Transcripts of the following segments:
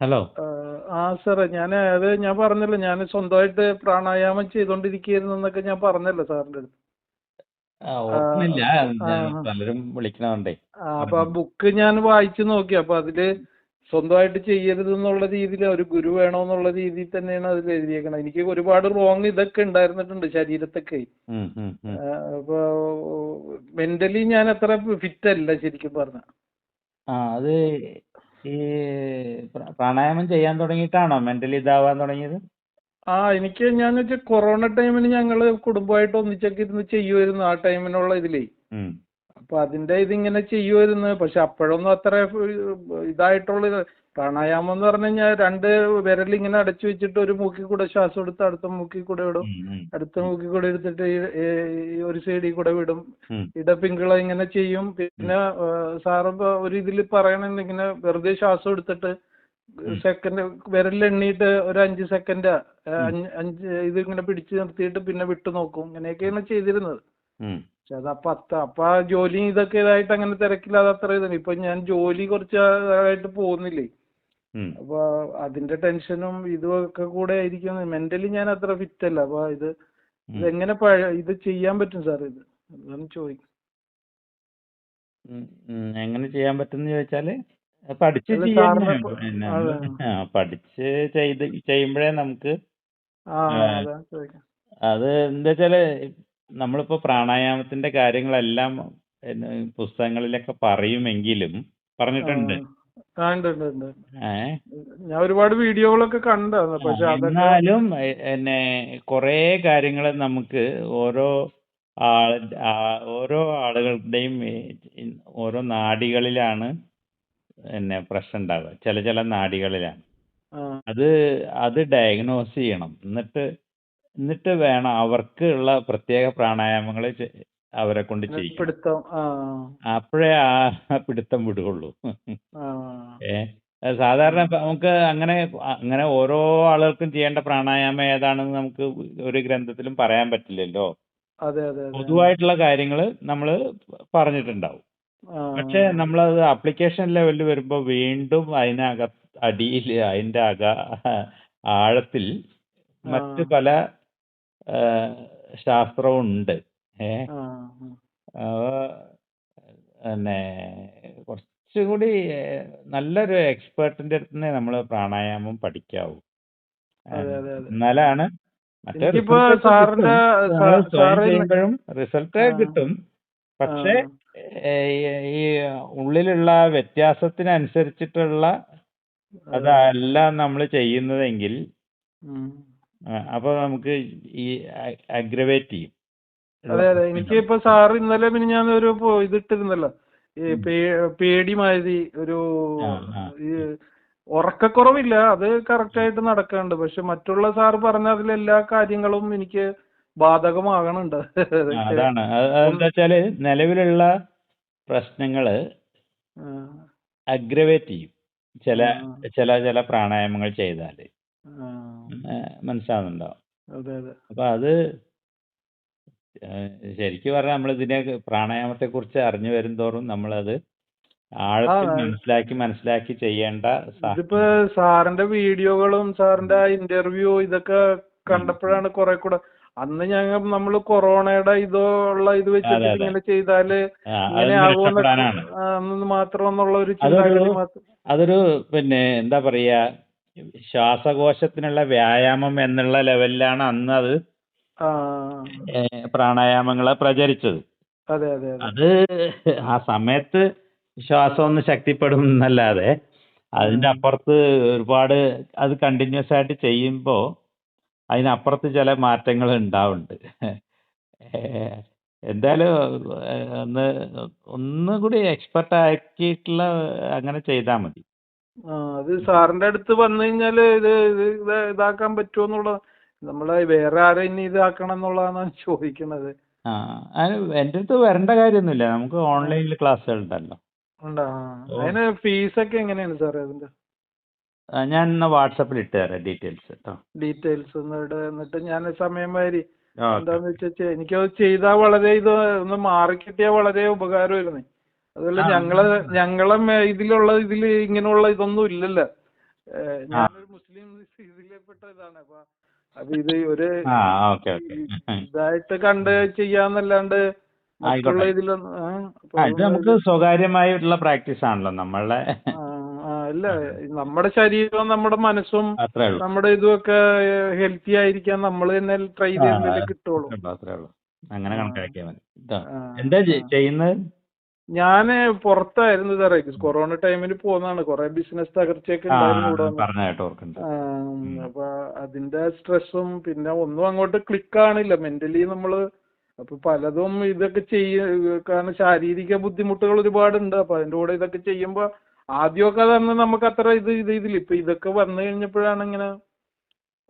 Hello ആ സാറേ ഞാൻ അത് ഞാൻ പറഞ്ഞല്ലോ ഞാൻ സ്വന്തമായിട്ട് പ്രാണായാമം ചെയ്തുകൊണ്ടിരിക്കുകയായിരുന്നു എന്നൊക്കെ ഞാൻ പറഞ്ഞല്ലോ സാറിന്റെ അടുത്ത്. പലരും വിളിക്കണോണ്ടേ അപ്പൊ ആ ബുക്ക് ഞാൻ വായിച്ചു നോക്കി. അപ്പൊ അതിൽ സ്വന്തമായിട്ട് ചെയ്യരുത് എന്നുള്ള രീതിയിൽ ഒരു ഗുരു വേണമെന്നുള്ള രീതിയിൽ തന്നെയാണ് അതിൽ എഴുതിയേക്കണത്. എനിക്ക് ഒരുപാട് റോങ് ഇതൊക്കെ ഉണ്ടായിരുന്നിട്ടുണ്ട് ശരീരത്തൊക്കെ. അപ്പൊ മെന്റലി ഞാൻ അത്ര ഫിറ്റ് അല്ല ശരിക്കും പറഞ്ഞ. അത് ഈ പ്ര- പ്രാണായാമം ചെയ്യാൻ തുടങ്ങിയിട്ടാണോ? മെന്റലി ഇതാവാൻ തുടങ്ങിയത്? ആ എനിക്ക് ഞാൻ വെച്ചാൽ കൊറോണ ടൈമിന് ഞങ്ങൾ കുടുംബമായിട്ട് ഒന്നിച്ചൊക്കെ ഇരുന്ന് ചെയ്യുമായിരുന്നു ആ ടൈമിനുള്ള ഇതിലേ. ഉം. അപ്പൊ അതിന്റെ ഇതിങ്ങനെ ചെയ്യുമായിരുന്നു പക്ഷെ അപ്പോഴൊന്നും അത്ര ഇതായിട്ടുള്ള ഇത് പ്രാണായാമം എന്ന് പറഞ്ഞു കഴിഞ്ഞാൽ രണ്ട് വിരൽ ഇങ്ങനെ അടച്ചു വെച്ചിട്ട് ഒരു മൂക്കിൽ കൂടെ ശ്വാസം എടുത്ത് അടുത്ത മൂക്കിൽ കൂടെ വിടും അടുത്ത മൂക്കിൽ കൂടെ എടുത്തിട്ട് ഒരു സൈഡിൽ കൂടെ വിടും. ഇടപ്പിങ്കിള ഇങ്ങനെ ചെയ്യും. പിന്നെ സാറ് ഒരു ഇതിൽ പറയണെന്ന് ഇങ്ങനെ വെറുതെ ശ്വാസം എടുത്തിട്ട് സെക്കൻഡ് വിരൽ എണ്ണീട്ട് ഒരു അഞ്ച് സെക്കൻഡ് അഞ്ച് ഇത് ഇങ്ങനെ പിടിച്ചു നിർത്തിയിട്ട് പിന്നെ വിട്ടു നോക്കും. ഇങ്ങനെയൊക്കെയാണ് ചെയ്തിരുന്നത്. പക്ഷെ അത് അപ്പൊ അത്ത അപ്പൊ ആ ജോലി ഇതൊക്കെ ഇതായിട്ട് അങ്ങനെ തിരക്കില്ലാതെ അത്ര ഇതാണ് ഇപ്പൊ ഞാൻ ജോലി കുറച്ച് ആയിട്ട് പോകുന്നില്ലേ? അപ്പൊ അതിന്റെ ടെൻഷനും ഇതും ഒക്കെ കൂടെ ആയിരിക്കും. മെന്റലി ഞാൻ അത്ര ഫിറ്റ് അല്ല. അപ്പൊ ഇത് ഇതെങ്ങനെ പഴ- ഇത് ചെയ്യാൻ പറ്റും സാർ ഇത്? അതാണ് ചോദിക്കും. എങ്ങനെ ചെയ്യാൻ പറ്റുമെന്ന് ചോദിച്ചാൽ പഠിച്ച് പഠിച്ച് ചെയ്ത് ചെയ്യുമ്പോഴേ നമുക്ക്. അത് എന്താ വെച്ചാൽ നമ്മളിപ്പോ പ്രാണായാമത്തിന്റെ കാര്യങ്ങളെല്ലാം പിന്നെ പുസ്തകങ്ങളിലൊക്കെ പറയുമെങ്കിലും പറഞ്ഞിട്ടുണ്ട്. ആ ഉണ്ട് ഉണ്ട് ഉണ്ട് ഏ? ഞാൻ ഒരുപാട് വീഡിയോകളൊക്കെ കണ്ടായിരുന്നു പക്ഷെ അതൊക്കെ എന്നാലും എ- എന്നെ കുറേ കാര്യങ്ങൾ നമുക്ക് ഓരോ ആൾ ആ- ഓരോ ആളുകളുടെയും ഈ ഓരോ നാടികളിലാണ് പിന്നെ പ്രശ്നം ഉണ്ടാവുക. ചില ചില നാടികളിലാണ്. ആ. അത് അത് ഡയഗ്നോസ് ചെയ്യണം. എന്നിട്ട് എന്നിട്ട് വേണം അവർക്ക് ഉള്ള പ്രത്യേക പ്രാണായാമങ്ങൾ അവരെ കൊണ്ട് ചെയ്യും അപ്പോഴേ ആ പിടുത്തം വിടുകയുള്ളൂ. ഏ സാധാരണ നമുക്ക് അങ്ങനെ അങ്ങനെ ഓരോ ആളുകൾക്കും ചെയ്യേണ്ട പ്രാണായാമം ഏതാണെന്ന് നമുക്ക് ഒരു ഗ്രന്ഥത്തിലും പറയാൻ പറ്റില്ലല്ലോ. പൊതുവായിട്ടുള്ള കാര്യങ്ങൾ നമ്മൾ പറഞ്ഞിട്ടുണ്ടാവും. പക്ഷെ നമ്മളത് ആപ്ലിക്കേഷൻ ലെവലിൽ വരുമ്പോൾ വീണ്ടും അതിനക അടിയിൽ അതിന്റെ അക ആഴത്തിൽ മറ്റു പല ഉണ്ട് ഏ ആ പിന്നെ കുറച്ചുകൂടി നല്ലൊരു എക്സ്പേർട്ടിന്റെ അടുത്ത് നിന്ന് നമ്മൾ പ്രാണായാമം പഠിക്കാവൂ. എന്നാലാണ് ചെയ്യുമ്പോഴും റിസൾട്ട് കിട്ടും. പക്ഷെ ഈ ഉള്ളിലുള്ള വ്യത്യാസത്തിനനുസരിച്ചിട്ടുള്ള അതല്ല നമ്മൾ ചെയ്യുന്നതെങ്കിൽ അപ്പൊ നമുക്ക് ഈ അഗ്രവേറ്റ് ചെയ്യും. അതെ അതെ. എനിക്ക് ഇപ്പൊ സാർ ഇന്നലെ പിന്നെ ഞാൻ ഒരു ഇത് ഇതിട്ടിരുന്നല്ലോ. ഈ പേടി മാതിരി ഒരു. ഈ ഉറക്കക്കുറവില്ല. അത് കറക്റ്റ് ആയിട്ട് നടക്കുന്നുണ്ട് പക്ഷെ മറ്റുള്ള സാർ പറഞ്ഞ അതിലെല്ലാ കാര്യങ്ങളും എനിക്ക് ബാധകമാകണുണ്ട്. അതാണ്. എന്താ വെച്ചാൽ നിലവിലുള്ള പ്രശ്നങ്ങൾ അഗ്രവേറ്റ് ചെയ്യും. ചില ചില ചില പ്രാണായാമങ്ങൾ ചെയ്താൽ അതെ അതെ. അപ്പൊ അത് ശരിക്കും പറഞ്ഞാൽ നമ്മൾ ഇതിനെ പ്രാണായാമത്തെ കുറിച്ച് അറിഞ്ഞു വരുംതോറും നമ്മളത് ആഴത്തിൽ. മനസ്സിലാക്കി മനസ്സിലാക്കി ചെയ്യേണ്ട ഇതിപ്പോ സാറിന്റെ വീഡിയോകളും സാറിന്റെ ഇന്റർവ്യൂ ഇതൊക്കെ കണ്ടപ്പോഴാണ് കുറെ കൂടെ. അന്ന് ഞങ്ങൾ നമ്മൾ കൊറോണയുടെ ഇതോ ഉള്ള ഇത് വെച്ചിട്ട്. ഇങ്ങനെ ചെയ്താൽ ഇങ്ങനെ മാത്രം എന്നുള്ള ഒരു ചിന്താഗതി മാത്രം അതൊരു പിന്നെ എന്താ പറയാ ശ്വാസകോശത്തിനുള്ള വ്യായാമം എന്നുള്ള ലെവലിലാണ് അന്ന് അത് പ്രാണായാമങ്ങളെ പ്രചരിച്ചത്. അതെ അതെ അതെ. അത് ആ സമയത്ത് ശ്വാസം ഒന്ന് ശക്തിപ്പെടും എന്നല്ലാതെ അതിന്റെ അപ്പുറത്ത് ഒരുപാട് അത് കണ്ടിന്യൂസ് ആയിട്ട് ചെയ്യുമ്പോൾ അതിനപ്പുറത്ത് ചില മാറ്റങ്ങൾ ഉണ്ടാവുന്നുണ്ട് എന്തായാലും ഒന്ന് ഒന്ന് ഒന്നുകൂടി എക്സ്പെർട്ട് ആക്കിയിട്ടുള്ള അങ്ങനെ ചെയ്താൽ മതി. ആ അത് സാറിന്റെ അടുത്ത് വന്നു കഴിഞ്ഞാൽ ഇത് ഇത് ഇത് ഇതാക്കാൻ പറ്റുമോ എന്നുള്ള നമ്മളെ വേറെ ആരെ ഇനി ഇതാക്കണം എന്നുള്ളതാണ് ചോദിക്കണത്. ആ അതിന് എന്റെ അടുത്ത് വരേണ്ട കാര്യമൊന്നുമില്ല. നമുക്ക് ഓൺലൈനിൽ ക്ലാസ്സുകൾ ഉണ്ടല്ലോ. ഉണ്ടാ? ആ അതിന് ഫീസൊക്കെ എങ്ങനെയാണ് സാറേ അതിന്റെ? ആ, ഞാൻ ഇന്ന് വാട്സപ്പിൽ ഇട്ട് തരാം ഡീറ്റെയിൽസ് കേട്ടോ ഡീറ്റെയിൽസ് ഒന്ന് എന്നിട്ട് ഞാൻ സമയം മാതിരി ഓക്കെ. എന്താന്ന് വെച്ചാ എനിക്കത് ചെയ്താൽ വളരെ ഇത് ഒന്ന് മാറിക്കിട്ടിയാൽ വളരെ ഉപകാരമായിരുന്നു. അതുപോലെ ഞങ്ങൾ ഞങ്ങളെ ഇതിലുള്ള ഇതിൽ ഇങ്ങനെയുള്ള ഇതൊന്നും ഇല്ലല്ലോ. ഞാനൊരു മുസ്ലിം ഇതിലെപ്പെട്ട ഇതാണ്. അപ്പൊ അപ്പൊ ഇത് ഒരു ഇതായിട്ട് കണ്ട് ചെയ്യാന്നല്ലാണ്ട് ഇത് നമുക്ക് സ്വകാര്യമായിട്ടുള്ള പ്രാക്ടീസ് ആണല്ലോ നമ്മളെ അല്ല നമ്മുടെ ശരീരവും നമ്മുടെ മനസ്സും നമ്മുടെ ഇതുമൊക്കെ ഹെൽത്തി ആയിരിക്കാൻ നമ്മൾ തന്നെ ട്രൈ ചെയ്തെങ്കിലേ കിട്ടുള്ളൂ. അത്രേ ഉള്ളൂ, അങ്ങനെ കണക്കാക്കിയാൽ മതി. എന്താ ചെയ്യുന്നത്? ഞാൻ പുറത്തായിരുന്നു സാറേ കൊറോണ ടൈമിൽ പോന്നതാണ് കുറെ ബിസിനസ് തകർച്ചയൊക്കെ ഉണ്ടായിരുന്നു അപ്പൊ അതിന്റെ സ്ട്രെസ്സും പിന്നെ ഒന്നും അങ്ങോട്ട് ക്ലിക്ക് ആണില്ല മെന്റലി നമ്മൾ അപ്പൊ പലതും ഇതൊക്കെ ചെയ്യ കാരണം ശാരീരിക ബുദ്ധിമുട്ടുകൾ ഒരുപാടുണ്ട്. അപ്പൊ അതിന്റെ കൂടെ ഇതൊക്കെ ചെയ്യുമ്പോ ആദ്യമൊക്കെ തന്നെ നമുക്ക് അത്ര ഇത് ഇത് ഇതിൽ ഇപ്പൊ ഇതൊക്കെ വന്നു കഴിഞ്ഞപ്പോഴാണ് ഇങ്ങനെ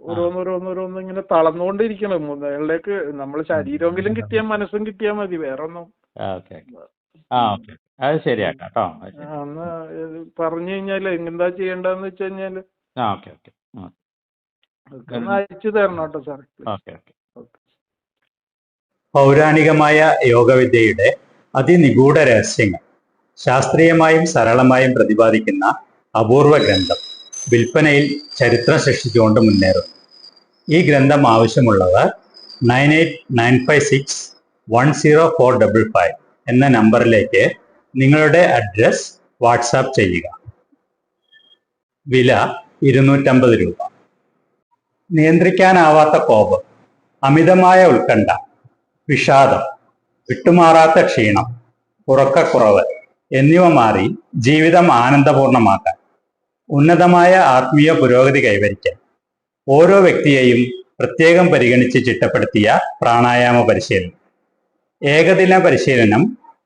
ഓരോന്നോരോന്നോരോന്ന് ഇങ്ങനെ തളർന്നുകൊണ്ടിരിക്കണം മുതലേക്ക് നമ്മൾ ശരീരമെങ്കിലും കിട്ടിയാൽ മനസ്സും കിട്ടിയാൽ മതി. വേറെ ഒന്നും ആ ഓക്കെ. അത് ശരിയാക്കാം കേട്ടോ. അത് ശരി. എന്നാ പറഞ്ഞു കഴിഞ്ഞാൽ എന്താ ചെയ്യേണ്ടതെന്ന് വെച്ച് കഴിഞ്ഞാൽ ആ ഓക്കെ ഓക്കെ. ആ, അതൊക്കെ ഒന്ന് അയച്ചു തരണം കേട്ടോ സാറേ. Okay okay. പൗരാണികമായ യോഗവിദ്യയുടെ അതിനിഗൂഢ രഹസ്യങ്ങൾ ശാസ്ത്രീയമായും സരളമായും പ്രതിപാദിക്കുന്ന അപൂർവ ഗ്രന്ഥം വിൽപ്പനയിൽ ചരിത്രം സൃഷ്ടിച്ചുകൊണ്ട് മുന്നേറും ഈ ഗ്രന്ഥം ആവശ്യമുള്ളവർ nine eight nine five six one zero four double five എന്ന നമ്പറിലേക്ക് നിങ്ങളുടെ അഡ്രസ് വാട്സാപ്പ് ചെയ്യുക. വില ഇരുന്നൂറ്റമ്പത് രൂപ. നിയന്ത്രിക്കാനാവാത്ത കോപം അമിതമായ ഉത്കണ്ഠ വിഷാദം വിട്ടുമാറാത്ത ക്ഷീണം ഉറക്കക്കുറവ് എന്നിവ മാറി ജീവിതം ആനന്ദപൂർണമാക്കാൻ ഉന്നതമായ ആത്മീയ പുരോഗതി കൈവരിക്കാൻ ഓരോ വ്യക്തിയെയും പ്രത്യേകം പരിഗണിച്ച് ചിട്ടപ്പെടുത്തിയ പ്രാണായാമ പരിശീലനം. ഏകദിന പരിശീലനം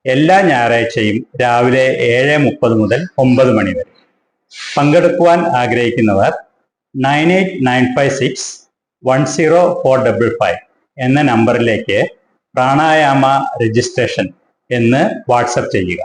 എല്ലാ ഞായറാഴ്ചയും രാവിലെ ഏഴ് മുപ്പത് മുതൽ ഒമ്പത് മണി വരെ. പങ്കെടുക്കുവാൻ ആഗ്രഹിക്കുന്നവർ nine eight nine five six one zero four double five എന്ന നമ്പറിലേക്ക് പ്രാണായാമ രജിസ്ട്രേഷൻ എന്ന് വാട്സപ്പ് ചെയ്യുക.